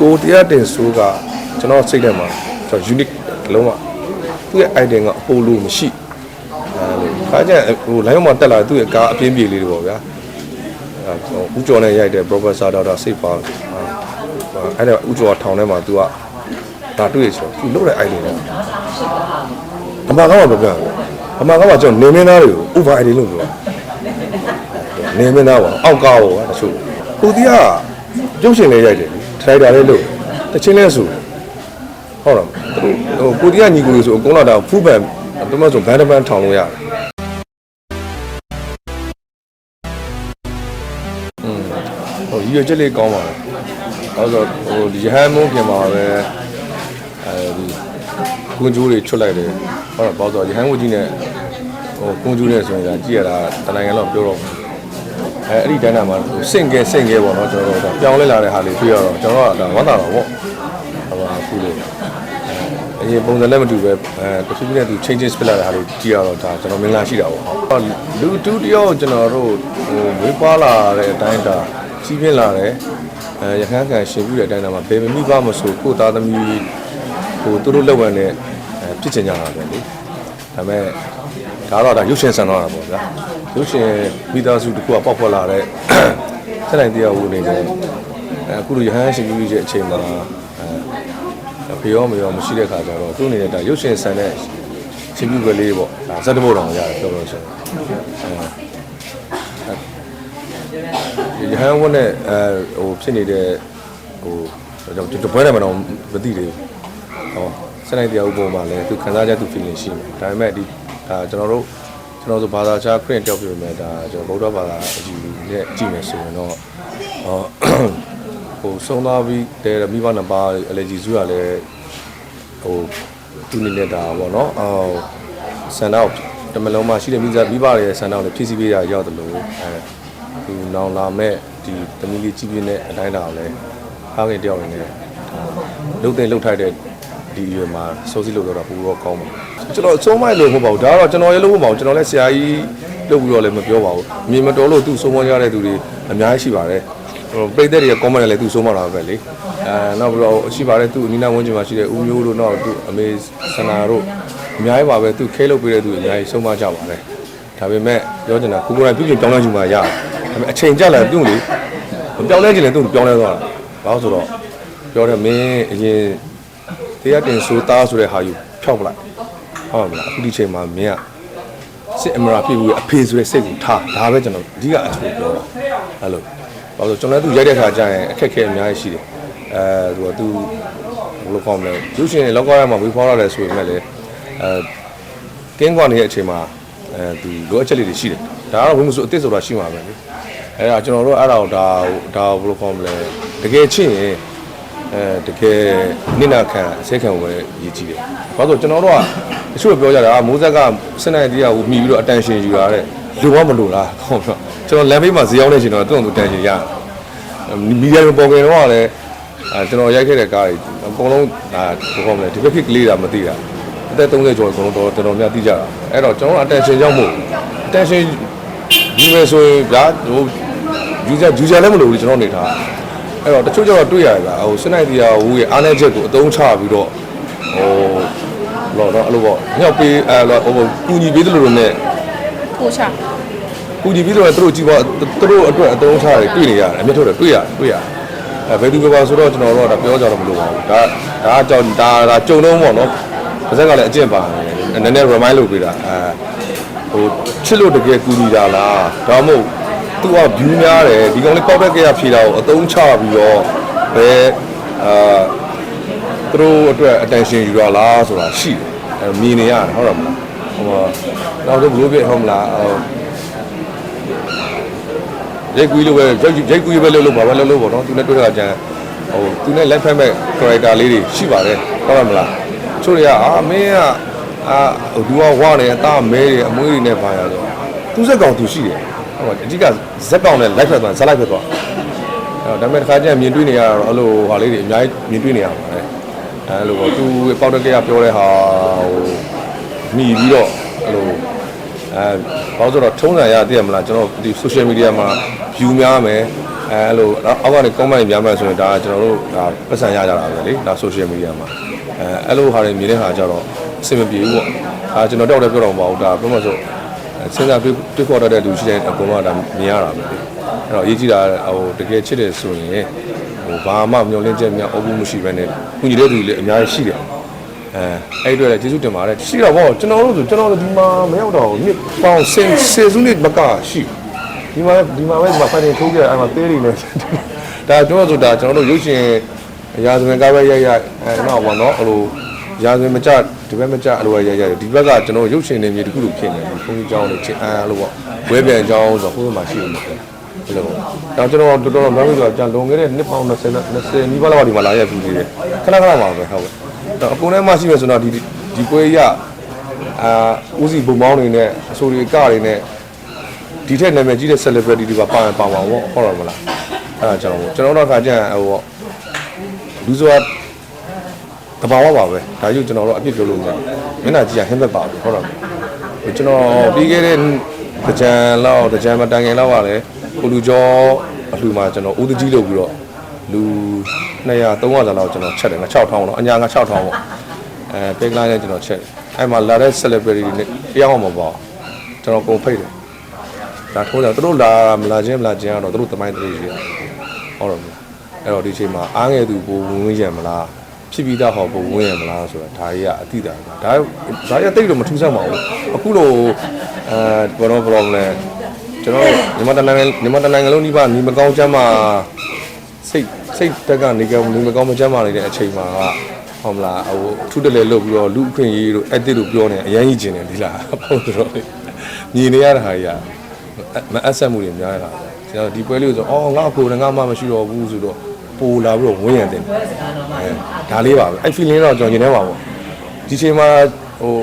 ကိုတရားတင်ဆိုးကကျွန်တော်စိတ်ထဲမှာကျွန်တော် unique လုံးဝသူ့ရဲ့ idea ကအပိုလို့မရှိအဲလိုခါကျရင်ဟို line မှာတက်လာသူ့ရဲ့ကားအပြင်းပြေလေးတွေပေါ့ဗျာအဲဦးကျော်နဲ့ရိုက်တဲ့ professor ဒေါက်တာစိတ်ပါအဲ့ဒါဦးကျော်ထောင်ထဲမှာ तू ကဒါတွေ့ရဆိုသူလုပ်တဲ့ idea နဲ့အမှန်ကောင်းပါဗျာအမှန်ကောင်းပါကျွန်တော်နေမင်းသားတွေကို over idea လို့ပြောနေမင်းသားပါအောက်ကားပေါ့တချို့ကိုတီးကရုပ်ရှင်လေးရိုက်တယ် ထရိုက်တာလေးလို့တချင်းလေးဆိုဟုတ်တော့သူဟိုကိုတီးကညီကိုလို့ဆိုအကုန်လုံးတော့ဖူးပန်ဘယ်မှာဆိုဘန်ဒပန်ထောင်လို့ရတယ်อืมဟိုရည်ရွယ်ချက်လေးကောင်းပါလားအဲဆိုဟိုဒီရဟန်းမုန်းပြင်ပါပဲအဲဒီကွန်ဂျိုးတွေချွတ်လိုက်တယ်ဟုတ်တော့ပေါ့ဆိုရဟန်းဝကြီးနဲ့ဟိုကွန်ဂျိုးနဲ့ဆိုရင်ဒါကြည့်ရတာတနိုင်ငံလောက်ပြောတော့ အဲအဲ့ဒီတန်းတာမှာစင့်ကဲစင့်ကဲပေါ့နော်ကျွန်တော်တို့ပြောင်းလဲလာတဲ့ဟာလေးတွေ့ရတော့ကျွန်တော်ကဒါဝမ်းသာတော့ပေါ့ဟိုပါခုလေးအရင်ပုံစံလည်းမတူပဲအဲတချို့နဲ့သူ changes ဖြစ်လာတဲ့ဟာလေးကြည့်ရတော့ဒါကျွန်တော်မင်္ဂလာရှိတာပေါ့လူတူတယောက်ကျွန်တော်တို့ဟိုဝေးပွားလာတဲ့အတိုင်းဒါကြီးပြင်းလာတယ်အဲရဟန်းကန်ရှင်ပြတဲ့အတိုင်းဒါမှာဘယ်မမိပါမဆိုကိုသားသမီးဟိုသူတို့လက်ဝဲနဲ့အဲဖြစ်ချင်ကြတာပဲလေဒါပေမဲ့ ဒါတော့ဒါရုပ်ရှင်ဆန်တော့တာပေါ့ဗျာရုပ်ရှင်မိသားစုတစ်ခုကပေါက်ဖွက်လာတဲ့ဆက်နိုင်တရားဝင်နေတယ်အဲအခုလိုရဟန်းရှင်ပြရဲ့အချိန်မှာအဲဖေရောမေရောမရှိတဲ့ခါကျတော့သူ့အနေနဲ့ဒါရုပ်ရှင်ဆန်တဲ့ရှင်ပြကလေးပေါ့ဒါဇက်တဘုတ်တော်ရတယ်ပြောလို့ဆိုရင်အဲရဟန်းဝတ်နဲ့အဲဟိုဖြစ်နေတဲ့ဟိုကျွန်တော်ဘွဲနေမှာတော့မသိသေးဘူးဟောစနေတရားဥပုံမှာလည်းသူခံစားချက်သူ feeling ရှိတယ်ဒါပေမဲ့ဒီ ဒါကျွန်တော်တို့ကျွန်တော်ဆိုဘာသာခြားခရစ်တယောက်ပြမယ်ဒါကျွန်တော်ဗုဒ္ဓဘာသာအကြည့်နဲ့ကြည့်မယ်ဆိုရင်တော့ဟောဟိုဆုံးသွားပြီးတဲ့မိဘနှစ်ပါး allergy စုရလည်းဟိုသူနေနေတာပေါ့နော်အော်ဆန်တော့တမလုံးမှာရှိတဲ့မိသားမိဘတွေရဲ့ဆန်တော့လည်းဖြည့်ဆည်းပေးရရောက်တယ်လို့အဲသူနောင်လာမဲ့ဒီသမီးလေးကြည့်ပြင်းတဲ့အတိုင်းတာကိုလည်းဖခင်တယောက်နေနဲ့လုတ်တဲ့လုတ်ထိုက်တဲ့ဒီရွယ်မှာစိုးစီလို့တော့ပူတော့ကောင်းပါ ကျွန်တော်အဆုံးမိုက်လို့မဟုတ်ပါဘူးဒါကတော့ကျွန်တော်ရဲ့လို့မဟုတ်ပါဘူးကျွန်တော်လည်းဆရာကြီးလုပ်ပြီးတော့လည်းမပြောပါဘူးမြေမတော်လို့သူ့ဆုံးမရတဲ့သူတွေအများကြီးရှိပါတယ်ဟိုပိတ်သက်တွေက comment လည်းသူ့ဆုံးမတာပဲလေအဲနောက်ပြီးတော့ရှိပါတယ်သူ့အနီးနားဝန်းကျင်မှာရှိတဲ့ဦးမျိုးတို့နောက်သူ့အမေဆန္နာတို့အများကြီးပါပဲသူ့ခဲလုပ်ပေးတဲ့သူအများကြီးဆုံးမကြပါတယ်ဒါပေမဲ့ပြောချင်တာကိုကိုယ်တိုင်ပြုပြင်ပြောင်းလဲချင်မှရတယ်ဒါပေမဲ့အချိန်ကြလာပြုံးလေမပြောင်းလဲချင်လည်းသူ့ပြောင်းလဲသွားတာဘာလို့ဆိုတော့ပြောတယ်မင်းအရင်တရားတင်ဆိုသားဆိုတဲ့ဟာယူဖြောက်ပလိုက် ဟုတ်မလားအခုဒီချိန်မှာမင်းကစစ်အမရာဖြစ်ပြီးအဖေဆိုတဲ့စိတ်ကိုထားဒါပဲကျွန်တော်အဓိကအချိုးပြောတာအဲ့လိုဘာလို့ကျွန်တော်လည်းသူရိုက်တဲ့ခါကျရင်အခက်အခဲအများကြီးရှိတယ်အဲသူကသူဘယ်လိုကောင်းမလဲလူရှင်တွေလောက်ကားရမှာဝေးဖွားရတယ်ဆိုပေမဲ့လည်းအဲကင်းကွာနေတဲ့အချိန်မှာအဲဒီလိုအပ်ချက်လေးတွေရှိတယ်ဒါကတော့ဘုံမဆိုအစ်စ်ဆိုတာရှိမှာပဲလေအဲဒါကျွန်တော်တို့အဲ့ဒါကိုဒါဒါဘယ်လိုကောင်းမလဲတကယ်ချစ်ရင် အဲတကယ်နိနာခံအစဲခံဝင်ရည်ကြည့်တယ်ဘာလို့ကျွန်တော်တို့ကတချို့ပြောကြတာမိုးဆက်ကစနေတရားကိုမှီပြီးတော့ attention ယူရတဲ့လိုမမလိုလားဟုတ်တော့ကျွန်တော်လမ်းဘေးမှာဇေယောင်းနေချင်တော့သူ့အောင်သူ attention ရမီဒီယာမှာပေါ်ကြတော့လည်းအဲကျွန်တော်ရိုက်ခဲ့တဲ့ကားတွေအကုန်လုံးဒါဘယ်ကောင်းမလဲဒီဘက်ခစ်ကလေးတာမသိတာအသက်30ကျော်အကုန်လုံးတော်တော်များသိကြတာအဲ့တော့ကျွန်တော် attention ကြောင့်မို့ attention ယူမယ်ဆိုရင်ဗျာဟိုယူကြယူကြလည်းမလိုဘူးကျွန်တော်နေထား အဲ့တော့တချို့ကျတော့တွေ့ရတယ်ဗျာဟိုစနိုက်တီယာဝူရဲ့အားနည်းချက်ကိုအသုံးချပြီးတော့ဟိုလောတော့အဲ့လိုပေါ့ညောက်ပေးအဲ့လိုဟိုကူညီပေးတယ်လို့နဲ့ကိုချကူညီပြီးတော့သူတို့ကြည့်ပါသူတို့အတွက်အသုံးချရတယ်တွေ့နေရတယ်အမြတ်ထုတ်တယ်တွေ့ရတယ်တွေ့ရတယ်အဲဘယ်သူပဲပါဆိုတော့ကျွန်တော်တို့ကဒါပြောကြတော့မလို့ပါဘူးဒါဒါအကြောင်းဒါဒါကြုံတော့ပေါ့နော်ပါဇက်ကလည်းအကျင့်ပါတယ်နည်းနည်း remind လုပ်ပေးတာအဲဟိုချစ်လို့တကယ်ကူညီတာလားဒါမှမဟုတ် သူက view များတယ်ဒီကောင်လေးပေါက်တဲ့ကြရဖြေတာကိုအသုံးချပြီးတော့ဘယ်အာသူတို့အတွက် attention ယူရလားဆိုတာရှိတယ်အဲမြင်နေရတယ်ဟုတ်တယ်မလားဟိုတော့ဘလို့ပြဟုတ်မလားဟိုရိုက်ကူးလို့ပဲရိုက်ရိုက်ကူးပဲလုပ်လို့ပါပဲလုပ်လို့ပေါ့နော်သူနဲ့တွေ့တာကြံဟိုသူနဲ့လက်ဖက်မဲ့ character လေးတွေရှိပါတယ်ဟုတ်တယ်မလားချို့တွေကအာမင်းကအာဟိုသူကဝါနေအသားမဲတွေအမွေးတွေနဲ့ပါရဆိုသူစက်ကောင်သူရှိတယ် ဟုတ်ပါအဓိကဇက်ကောင်နဲ့လိုက်ဖက်သွားဇက်လိုက်ဖက်သွားအဲ့တော့ဒါပေမဲ့တစ်ခါကျရင်မြင်တွေ့နေရတော့အဲ့လိုဟာလေးတွေအများကြီးမြင်တွေ့နေရပါတယ်အဲ့လိုပေါ့သူပေါက်တက်ကရပြောတဲ့ဟာဟိုหนีပြီးတော့အဲ့လိုအဲဘာလို့ဆိုတော့ထုံးစံရသိရမလားကျွန်တော်ဒီ social media မှာ view များမယ်အဲအဲ့လိုအောက်ကနေ comment များမှဆိုရင်ဒါကျွန်တော်တို့ဒါပတ်စံရကြတာပဲလေဒါ social media မှာအဲအဲ့လိုဟာတွေမြင်တဲ့ဟာကြတော့အဆင်မပြေဘူးပေါ့ဒါကျွန်တော်တောက်တယ်ပြောတော့မဟုတ်ဘူးဒါဘယ်မှာဆို စဉ်းစားတွေးတွေးခေါ်တတ်တဲ့လူရှိတဲ့အကုန်လုံးကဒါမြင်ရတာပဲလေအဲ့တော့အရေးကြီးတာဟိုတကယ်ချစ်တယ်ဆိုရင်ဟိုဘာမှမျောလင့်ချက်များအုပ်မှုမရှိဘဲနဲ့ကုညီတဲ့သူတွေလည်းအများကြီးရှိတယ်အဲအဲ့ဒီအတွက်လည်းကျေးဇူးတင်ပါတယ်ရှိတော့ဗောကျွန်တော်တို့ဆိုကျွန်တော်တို့ဒီမှာမရောက်တော့နှစ်ပေါင်းဆယ်ဆယ်စုနှစ်မကရှိဒီမှာဒီမှာပဲဒီမှာဖိုင်တင်ထိုးကြအဲ့မှာသေးနေတယ်ဒါကျွန်တော်ဆိုတာကျွန်တော်တို့ရုပ်ရှင်ရာဇဝင်ကားပဲရိုက်ရိုက်အဲတော့ဗောနော်အဲ့လို ရာဇဝင်မကြဒီဘက်မကြအဲ့လိုရိုက်ရိုက်ဒီဘက်ကကျွန်တော်ရုပ်ရှင်နေမြေတစ်ခုလိုဖြစ်နေပြီဘုန်းကြီးကျောင်းတွေချင်းအားလို့ဗောဝဲပြန်ကျောင်းဆိုဟိုမှာရှိနေတယ်ဘယ်လိုဒါကျွန်တော်တော်တော်များများကြာလွန်ခဲ့တဲ့နှစ်ပေါင်း20 20နီးပါးလောက်ဒီမှာလာရပြီသေးတယ်ခဏခဏပါပဲဟုတ်ကဲ့တော့အကုန်ထဲမှာရှိမယ်ဆိုတော့ဒီဒီပွဲရအာဦးစီပုံပေါင်းတွေနဲ့အဆိုတွေကတွေနဲ့ဒီထက်နာမည်ကြီးတဲ့ celebrity တွေပါပါရင်ပါပါဘောဟုတ်တယ်မလားအဲ့ဒါကျွန်တော်ကျွန်တော်တို့ခါကျရင်ဟိုလူဆိုတာတ ဘာဝပါပဲဒါကြောင့်ကျွန်တော်တို့အပြစ်ပြောလို့မရဘူးမျက်နှာကြည့်ရဟင်းသက်ပါဘူးဟုတ်တယ်ကျွန်တော်ပြီးခဲ့တဲ့တကြံလောက်တကြံမတိုင်ခင်လောက်ကလည်းကိုလူကျော်အလှူမှာကျွန်တော်ဦးတကြီးလုပ်ပြီးတော့လူ200 300လောက်ကျွန်တော်ချက်တယ်ငါ6000တော့အညာငါ6000ပေါ့အဲပိတ်လိုက်နဲ့ကျွန်တော်ချက်တယ်အဲ့မှာလာတဲ့ celebrity တွေနဲ့တရားမှမပေါ့ကျွန်တော်ကုန်ဖိတ်တယ်ဒါထိုးတယ်သူတို့လာမလာခြင်းမလာခြင်းကတော့သူတို့တမိုင်းသူတို့ကြီးဟုတ်တယ်မလားအဲ့တော့ဒီချိန်မှာအားငယ်သူကိုဝင်ဝင်ရမလား ဖြစ်ပြီးသားဟောကိုဝင်ရမလားဆိုတာဒါကြီးကအတိတာဒါဒါကြီးကတိတ်လို့မထူးဆန်းပါဘူးအခုလိုအဲဘောတော့ problem ကျွန်တော်မြန်မာတနိုင်ငံမြန်မာတနိုင်ငံလုံးဒီပါညီမကောင်းချမ်းမှာစိတ်စိတ်တက်ကနေကညီမကောင်းမချမ်းမာနေတဲ့အချိန်မှာကဟုတ်မလားဟိုထူးတလဲလုတ်ပြီးတော့လူအခွင့်အရေးတို့အဲ့တစ်တို့ပြောနေအရင်ကြီးကျင်တယ်ဒီလားဟုတ်တော့ညီနေရတာဟာကြီးမအပ်ဆက်မှုတွေများရတာကျွန်တော်ဒီပွဲလေးကိုဆိုအော်ငါအကိုလည်းငါမှမရှိတော့ဘူးဆိုတော့ ပိုလာပြီးတော့ဝင်းရတဲ့အဲဒါလေးပါပဲအဲ့ feeling တော့ကျွန်တော်ရင်ထဲမှာပေါ့ဒီချိန်မှာဟို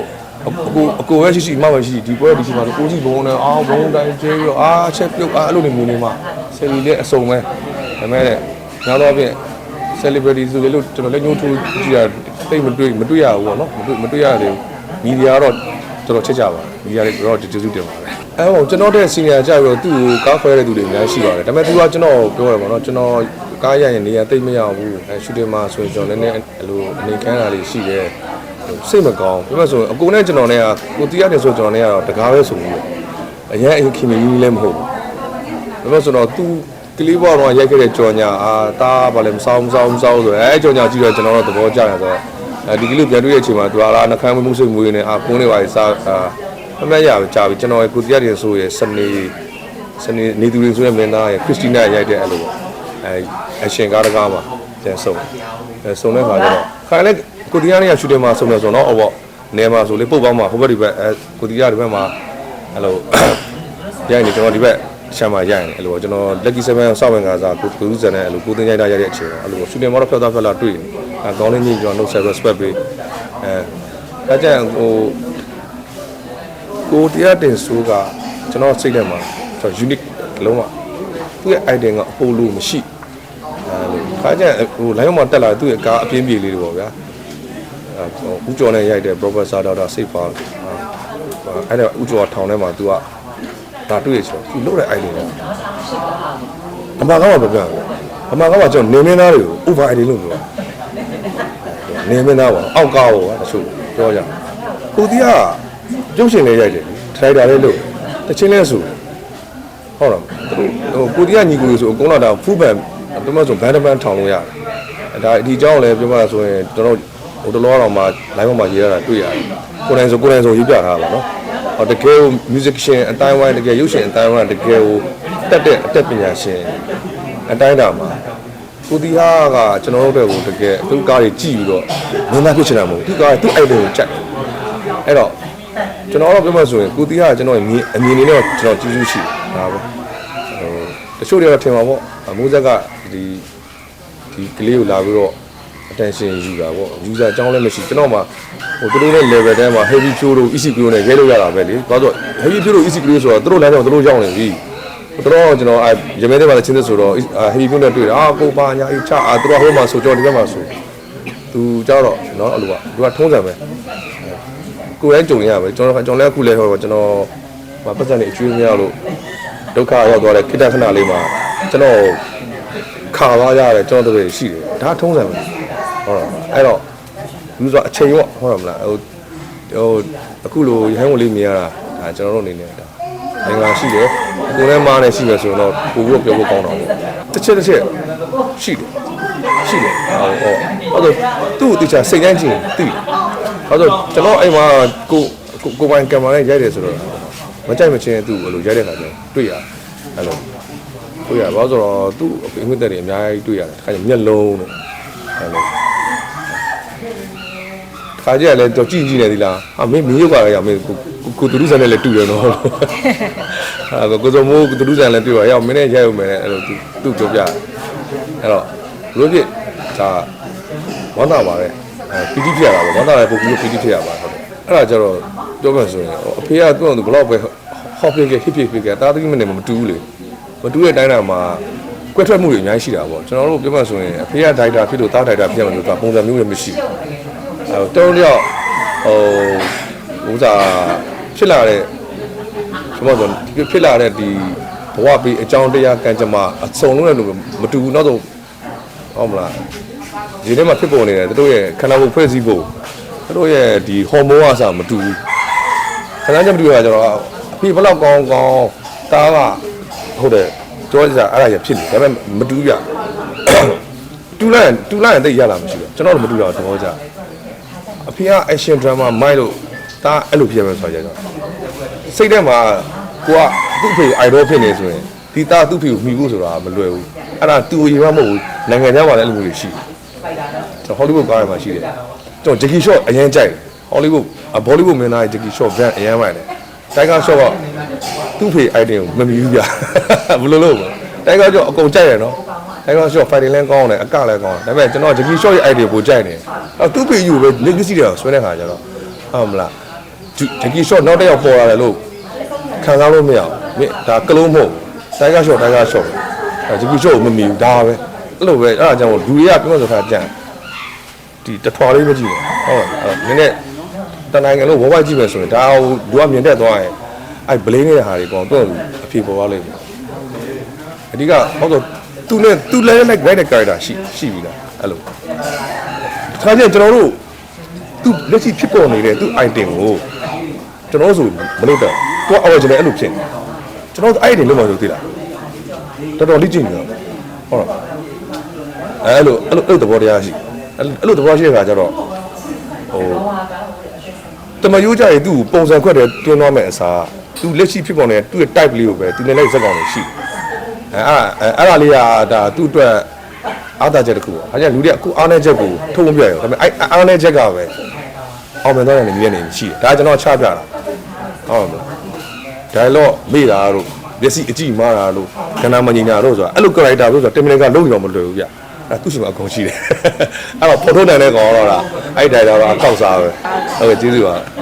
အကိုအကိုပဲရှိရှိမှပဲရှိဒီပွဲဒီချိန်မှာကိုကြီးဘုံနဲ့အောင်းဘုံတိုင်းကျဲပြီးတော့အာချက်ပြုတ်အာအဲ့လိုနေမျိုးနေမှာဆယ်လီလည်းအစုံပဲဒါမဲ့နောက်တော့ပြင် celebrity ဆိုလေလို့ကျွန်တော်လည်းညှို့ထိုးကြည့်ရတိတ်မတွေ့မတွေ့ရဘူးပေါ့နော်မတွေ့မတွေ့ရသေးဘူးမီဒီယာတော့တော်တော်ချက်ကြပါမီဒီယာတွေတော့ကျေးဇူးတင်ပါတယ်အဲဟိုကျွန်တော်တဲ့ senior ကြပြီးတော့သူ့ကိုကားခွဲတဲ့သူတွေအများကြီးရှိပါတယ်ဒါပေမဲ့သူကကျွန်တော်ပြောရပါတော့ကျွန်တော် ကားရရင်နေရာတိတ်မရဘူးအဲ shooting မှာဆိုရင်ကျွန်တော်လည်းနည်းနည်းအဲ့လိုအနေခံတာလေးရှိတယ်စိတ်မကောင်းပြမဆိုရင်အကိုနဲ့ကျွန်တော်နဲ့ကကိုတီးရတယ်ဆိုကျွန်တော်နဲ့ကတော့တကားပဲဆိုပြီးအရင်အခင်မကြီးလည်းမဟုတ်ဘူးပြမဆိုတော့သူကလေးဘောတော့ရိုက်ခဲ့တဲ့ကြော်ညာအာတားဗာလဲမဆောင်မဆောင်မဆောင်ဆိုအဲကြော်ညာကြည့်တော့ကျွန်တော်တို့သဘောကျတယ်ဆိုတော့အဲဒီကလေးပြန်တွေ့တဲ့အချိန်မှာသူကလာနှခမ်းမမှုစိတ်မွေးနေအာကုန်းနေပါလေစားအာအမှတ်ရပါကြာပြီကျွန်တော်ကိုတီးရတယ်ဆိုရယ်စနေစနေနေသူတွေဆိုရယ်မင်းသားရယ်ခရစ်စတီနာရိုက်တဲ့အဲ့လို အဲအရှင်ကားတကားမှာပြန်ဆုံးအဲဆုံးတဲ့ခါကျတော့ခါလည်းကိုတီးယားနေရရှူတင်မှာဆုံးတယ်ဆိုတော့ဟောပေါ့နေမှာဆိုလေပုတ်ပေါင်းမှာဟိုဘက်ဒီဘက်အဲကိုတီးယားဒီဘက်မှာအဲ့လိုရိုက်နေကျွန်တော်ဒီဘက်ရှမ်းမှာရိုက်နေအဲ့လိုကျွန်တော် lucky 7စောက်ဝင်ကစားကိုကိုဦးစံနဲ့အဲ့လိုကိုတင်ရိုက်တာရတဲ့အချိန်အဲ့လိုရှူတင်မောတော့ဖျောက်သားဖျောက်လာတွေ့နေအဲကောင်းလေးကြီးကျွန်တော် no respect ပေးအဲအဲ့ကျန်ဟိုကိုတရားတင်ဆိုးကကျွန်တော်စိတ်ထဲမှာကျွန်တော် unique လုံးဝသူ့ရဲ့ idea ကအပိုလို့မရှိအဲလို ခါကျန်ဟို line မှာတက်လာသူ့ရဲ့ကားအပြင်းပြေလေးတွေပေါ့ဗျာအဲဦးကျော်နဲ့ရိုက်တဲ့ professor ဒေါက်တာစိတ်ပါအဲ့ဒါဦးကျော်ထောင်ထဲမှာ तू ကဒါတွေ့ရဆို तू လုပ်တဲ့ idea တော့အမှန်ကောင်းပါဗျာအမှန်ကောင်းပါကျွန်တော်နေမင်းသားတွေကို over idea လို့ပြောနေမင်းသားပါအောက်ကားပေါ့တချို့ပြောကြကိုတီးကကျုပ်ရှင်လေးရိုက်တယ်ထရိုက်တာလေးလို့တချင်းလေးဆိုဟုတ်လားသူဟိုကိုတီးကညီကိုလို့ဆိုအကုန်လုံးဒါဖူးပန် ပြမဆိုဘန်ဒပန်ထောင်လို့ရတယ်ဒါဒီအကြောင်းလည်းပြောမှဆိုရင်ကျွန်တော်ဟိုတလောတော့မှ live မှာရေးရတာတွေ့ရတယ်ကိုယ်တိုင်ဆိုကိုယ်တိုင်ဆိုရေးပြထားပါတော့ဟောတကယ်ကို musician အတိုင်းဝိုင်းတကယ်ရုပ်ရှင်အတိုင်းဝိုင်းတကယ်ကိုတက်တဲ့အတက်ပညာရှင်အတိုင်းတာမှာကိုတီဟာကကျွန်တော်တို့တွေကိုတကယ်သူကားတွေကြည့်ပြီးတော့မင်းသားဖြစ်ချင်တာမဟုတ်ဘူးသူကားသူ့ idea ကိုကြိုက်အဲ့တော့ကျွန်တော်တော့ပြောမှဆိုရင်ကိုတီဟာကျွန်တော်အမြင်အမြင်လေးတော့ကျွန်တော်ကြည့်စုရှိဒါပဲဟိုတချို့တွေတော့ထင်ပါပေါ့မိုးဆက်က ဒီဒီကလေးကိုလာပြီးတော့ attention ယူတာပေါ့ user အကြောင်းလည်းမရှိကျွန်တော်မှဟိုသူတို့ရဲ့ level တန်းမှာ heavy flow တို့ easy flow နဲ့ရဲလို့ရတာပဲလေဘာလို့ heavy flow တို့ easy flow ဆိုတော့သူတို့လမ်းကြောင်းသူတို့ရောက်နေပြီသူတို့ကျွန်တော်အဲရမဲတဲ့မှာချင်းသက်ဆိုတော့ heavy flow နဲ့တွေ့တာအာကိုပါညာအေးချအာသူတို့ဟိုမှာဆိုကျွန်တော်ဒီဘက်မှာဆိုသူကြောတော့နော်အဲ့လိုပါသူကထုံးစံပဲကိုယ်လည်းကြုံရပါပဲကျွန်တော်ကျွန်တော်လည်းအခုလည်းဟောကျွန်တော်မပတ်စံနေအကျွေးမရလို့ဒုက္ခရောက်သွားတဲ့ခိတ္တခဏလေးမှာကျွန်တော် ခါသွားရတယ်ကျွန်တော်တို့ရှိတယ်ဒါထုံးစံပဲဟုတ်တော့အဲ့တော့လူဆိုအချိန်ရောဟုတ်တယ်မလားဟိုဟိုအခုလိုရဟန်းဝင်လေးမြင်ရတာဒါကျွန်တော်တို့အနေနဲ့ဒါငင်္ဂလာရှိတယ်ကိုယ်နဲ့မားနဲ့ရှိမယ်ဆိုတော့ပို့ပြီးပြောဖို့ကောင်းတော့ပေါ့တစ်ချက်တစ်ချက်ရှိတယ်ရှိတယ်ဟုတ်ဟုတ်အဲ့တော့သူ့အတိအကျစိတ်တိုင်းချင်းသိတယ်အဲ့တော့ကျွန်တော်အိမ်မှာကိုကိုကိုပိုင်ကင်မရာနဲ့ရိုက်တယ်ဆိုတော့မကြိုက်မချင်းသူ့အဲ့လိုရိုက်တဲ့ခါကျရင်တွေ့ရအဲ့လို တွေ့ရဘာလို့ဆိုတော့သူ့အင်္ဂလိပ်တွေအများကြီးတွေ့ရတယ်တခါကျမျက်လုံးနဲ့အဲ့လိုခါကြရလဲတော့ကြည့်ကြည့်နေသီလားအမေမင်းရုပ်ပါလေရမင်းကိုကိုသူလူဆန်နဲ့လည်းတူတယ်နော်ဟာကိုစုံမိုးကိုသူလူဆန်လည်းတွေ့ပါရောက်မင်းနဲ့ရိုက်ရုံပဲအဲ့လိုသူသူ့ပြောပြအဲ့တော့လို့ဖြစ်ဒါဝမ်းသာပါတယ်အဲပီတိဖြစ်ရတာပေါ့ဝမ်းသာလည်းပုံပြီးပီတိဖြစ်ရပါဟုတ်တယ်အဲ့ဒါကြတော့ပြောမှဆိုရင်အဖေကသူ့အောင်သူဘလောက်ပဲဟော့ဖြစ်ခဲ့ဟစ်ဖြစ်ဖြစ်ခဲ့တာသမီးမနေမတူဘူးလေ မတူတဲ့တိုင်းတာမှာကွက်ထွက်မှုတွေအများကြီးရှိတာပေါ့ကျွန်တော်တို့ပြောမှဆိုရင်အဖေကဒိုက်တာဖြစ်လို့တားဒိုက်တာဖြစ်မှလို့သူကပုံစံမျိုးတွေမရှိဘူးအဲတော့တယောက်ဟိုဥစားဖြစ်လာတဲ့ကျွန်တော်ဆိုဖြစ်လာတဲ့ဒီဘဝပေးအကြောင်းတရားကံကြမ္မာအစုံလုံးနဲ့လို့မတူဘူးနောက်တော့ဟုတ်မလားဒီထဲမှာဖြစ်ပေါ်နေတယ်တို့ရဲ့ခန္ဓာကိုယ်ဖွဲ့စည်းဖို့တို့ရဲ့ဒီဟော်မုန်းအစားမတူဘူးခန္ဓာချက်မတူတာကျတော့အဖေဘလောက်ကောင်းကောင်းတားက ဟုတ်တယ်ကြောကြအဲ့ဒါရဖြစ်နေဒါပေမဲ့မတူပြတူလိုက်ရင်တူလိုက်ရင်တိတ်ရလာမရှိဘူးကျွန်တော်တို့မတူတော့သဘောကျအဖေက action drama မိုက်လို့ဒါအဲ့လိုဖြစ်မယ်ဆိုကြတော့စိတ်ထဲမှာကိုကသူ့ဖေ idol ဖြစ်နေဆိုရင်ဒီသားသူ့ဖေကိုမှီဖို့ဆိုတာမလွယ်ဘူးအဲ့ဒါသူ့ရေမမဟုတ်ဘူးနိုင်ငံခြားမှာလည်းအဲ့လိုမျိုးတွေရှိတယ်ကျွန်တော် Hollywood ကားထဲမှာရှိတယ်ကျွန်တော် Jackie Shot အရင်ကြိုက်တယ် Hollywood အ Bollywood မင်းသား Jackie Shot brand အရင်မိုက်တယ် Tiger Shot ကသူ့ဖေ idol ကိုမမီဘူးဗျဘယ်လိုလုပ်မလဲ Tiger Shot အကုန်ကြိုက်ရနော် Tiger Shot fighting လည်းကောင်းတယ်အကလည်းကောင်းတယ်ဒါပေမဲ့ကျွန်တော် Jackie Shot ရဲ့ idol ကိုကြိုက်တယ်အဲ့သူ့ဖေယူပဲ legacy တွေဆွဲတဲ့ခါကျတော့ဟုတ်မလား Jackie Shot နောက်တစ်ယောက်ပေါ်လာတယ်လို့ခံစားလို့မရဘူးမင်းဒါကလုံးမဟုတ် Tiger Shot Tiger Shot အဲ Jackie Shot ကိုမမီဘူးဒါပဲအဲ့လိုပဲအဲ့ဒါကြောင့်လူတွေကပြောဆိုခါကြံဒီတထွာလေးမကြည့်ဘူးဟုတ်အဲ့နည်းနည်း တနိုင်ငံလုံးဝဝကြည့်မယ်ဆိုရင်ဒါဟိုလူကမြင်တတ်သွားရင်အဲ့ဘလင်းနေတဲ့ဟာတွေပေါ့တော့အဖြေပေါ်သွားလိမ့်မယ်အဓိကဟုတ်တော့သူနဲ့သူလည်းလည်း great character ရှိရှိပြီလားအဲ့လိုခါကျကျွန်တော်တို့သူလက်ရှိဖြစ်ပေါ်နေတဲ့သူ item ကိုကျွန်တော်ဆိုမလုပ်တော့သူက original အဲ့လိုဖြစ်နေကျွန်တော်အဲ့ဒီလုံးမလို့သိလားတော်တော်လေးကြည့်နေတော့ဟုတ်လားအဲ့လိုအဲ့လိုအဲ့လိုသဘောတရားရှိအဲ့လိုသဘောရှိတဲ့ခါကျတော့ဟို တမယိုးကြရင်သူ့ပုံစံခွက်တယ်တွင်းသွားမဲ့အစားသူလက်ရှိဖြစ်ပေါ်နေတဲ့သူ့ရဲ့ type လေးကိုပဲသူလည်းလိုက်စက်ကောင်လေးရှိတယ်အဲအဲ့အဲ့ဒါလေးကဒါသူ့အတွက်အားသာချက်တစ်ခုပေါ့။အဲကြောင့်လူတွေကအခုအားနေချက်ကိုထုံးပြရအောင်။ဒါပေမဲ့အဲအားနေချက်ကပဲအောင်မြင်သွားတဲ့နေမြင်နေရှိတယ်။ဒါကကျွန်တော်ချပြတာ။ဟုတ်မလား။ dialogue မေ့တာတို့မျက်စိအကြည့်မားတာတို့ခန္ဓာမငြိမ်တာတို့ဆိုတာအဲ့လို character လို့ဆိုတာတင်မင်ကလုံးနေတော့မလွယ်ဘူးဗျ။အဲသူ့ရှိမှာအကုန်ရှိတယ်။အဲ့တော့ဖော်ထုတ်နိုင်တဲ့ကောင်တော့လားအဲ့ dialogue တော့အကောက်စားပဲ။ဟုတ်ကဲ့ကျေးဇူးပါ။